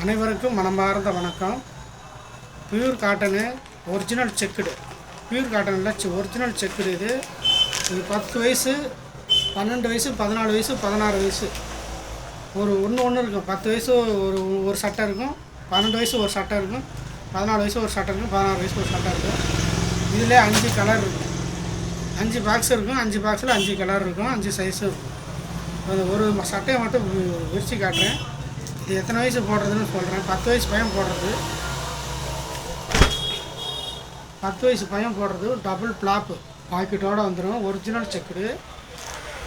அனைவருக்கும் மனமார்ந்த வணக்கம். Pure cotton original checked pure காட்டனில் ஒரிஜினல் செக்குடு இது. இது பத்து வயசு பன்னெண்டு வயசு பதினாலு வயசு பதினாறு வயசு. ஒரு ஒன்று ஒன்று இருக்கும். பத்து வயசு ஒரு ஒரு சட்டை இருக்கும் பன்னெண்டு வயசு ஒரு சட்டை இருக்கும் பதினாலு வயசு ஒரு சட்டை இருக்கும் பதினாறு வயசு ஒரு சட்டை இருக்கும். இதில் அஞ்சு கலர் இருக்கும். அஞ்சு பாக்ஸ் இருக்கும். அஞ்சு பாக்ஸில் அஞ்சு கலர் இருக்கும். அஞ்சு சைஸும் இருக்கும். அது ஒரு சட்டையை மட்டும் வி- விரிச்சு காட்டுறேன். இது எத்தனை வயசு போடுறதுன்னு சொல்கிறேன் பத்து வயசு பையன் போடுறது. பத்து வயசு பையன் போடுறது டபுள் பிளாப்பு பாக்கெட்டோடு வந்துடும் ஒரிஜினல் செக்குடு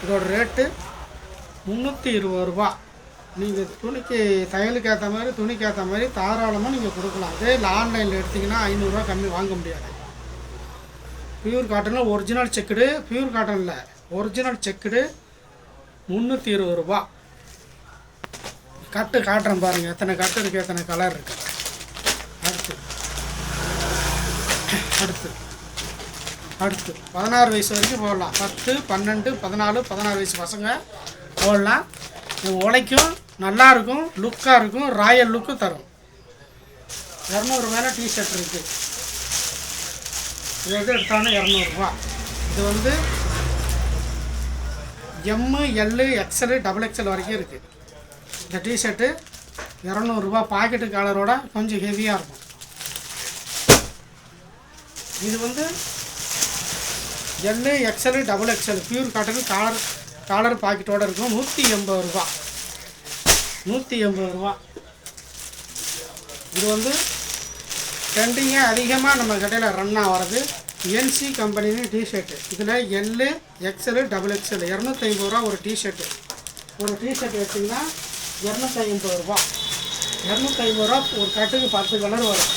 இதோட ரேட்டு முந்நூற்றி இருபது ரூபா. நீங்கள் துணிக்கு தையலுக்கு ஏற்ற மாதிரி துணிக்கு ஏற்ற மாதிரி தாராளமாக நீங்கள் கொடுக்கலாம். அதே இல்லை ஆன்லைனில் எடுத்திங்கன்னா ஐநூறுரூவா கம்மி வாங்க முடியாது. பியூர் காட்டனில் ஒரிஜினல் செக்குடு பியூர் காட்டனில் ஒரிஜினல் செக்குடு முந்நூற்றி இருபது ரூபா. கட்டு காட்டுறேன் பாருங்கள் எத்தனை கட்டு இருக்குது எத்தனை கலர் இருக்குது அடுத்து. அடுத்து. அடுத்து. பதினாறு வயசு வரைக்கும் போடலாம். பத்து பன்னெண்டு பதினாலு பதினாறு வயசு பசங்க போடலாம். உழைக்கும் நல்லா இருக்கும் லுக்காக இருக்கும் ராயல் லுக்கு தரும். இரநூறு மேலே டிஷர்ட் இருக்குது இது எது எடுத்தாலும் இரநூறுபா இது வந்து M L XL double XL வரைக்கும் இருக்குது இந்த டிஷர்ட்டு இரநூறுபா பாக்கெட்டு கலரோட கொஞ்சம் ஹெவியாக இருக்கும். இது வந்து L XL double XL pure cotton collar collar பாக்கெட்டோட இருக்கும். நூற்றி எண்பது ரூபா. நூற்றி எண்பது ரூபா. இது வந்து ட்ரெண்டிங்காக அதிகமாக நம்ம கடையில் ரன் ஆகிறது என்சி கம்பெனின்னு டிஷர்ட்டு இதில் எல்லு எக்ஸலு டபுள் எக்ஸல் இரநூத்தி ஐம்பது ரூபா ஒரு டிஷர்ட்டு ஒரு டிஷர்ட் எடுத்திங்கன்னா இரநூத்தி ஐம்பது ரூபா. இரநூத்தி ஐம்பது ரூபா ஒரு கட்டுக்கு பத்து கலர் வரும்.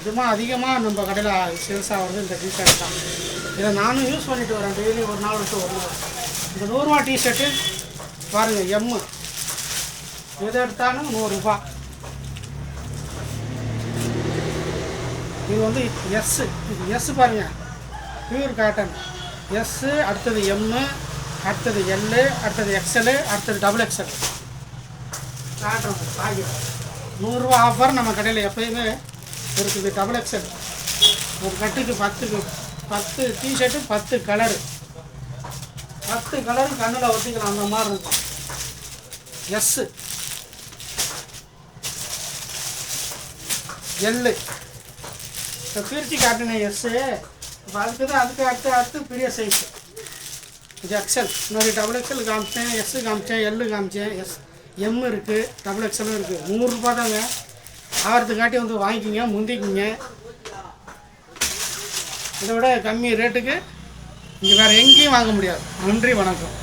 இதுமா அதிகமாக நம்ம கடையில் சேல்ஸ் ஆகிறது இந்த டிஷர்ட் தான். இதை நானும் யூஸ் பண்ணிட்டு வரேன். டெய்லி ஒரு நாள் விட்டு ஒரு நாள். இந்த நூறுரூவா டிஷர்ட்டு பாருங்கள் எம்மு எது எடுத்தாலும் நூறுரூபா இது வந்து எஸ்ஸு இது எஸ் பாருங்க. பியூர் காட்டன் எஸ்ஸு அடுத்தது எம்மு அடுத்தது எல்லு அடுத்தது எக்ஸலு அடுத்தது டபுள் எக்ஸல் நூறுரூவா ஆஃபர் நம்ம கடையில் எப்பயுமே இருக்குது டபுள் எக்ஸல் ஒரு கட்டுக்கு பத்துக்கு பத்து டிஷர்ட்டு பத்து கலரு பத்து கலரு கண்ணில் ஒட்டிக்கலாம். அந்த மாதிரி இருக்கும். எஸ்ஸு எல்லு இப்போ பிரித்து காட்டினேன் எஸ்ஸு இப்போ அதுக்கு தான் அதுக்கு அடுத்து அடுத்து பெரிய சைஸு இது எக்ஸல் இன்னொரு டபுள் எக்ஸல் காமிச்சேன் எஸ்ஸு காமிச்சேன் எல்லு காமிச்சேன். எஸ் எம் இருக்குது டபுள் எக்ஸலும் இருக்குது நூறுரூபா தாங்க. ஆகிறதுக்காட்டி வந்து வாங்கிக்கிங்க முந்திக்கிங்க. இதை விட கம்மி ரேட்டுக்கு இங்கே வேறு எங்கேயும் வாங்க முடியாது. நன்றி வணக்கம்.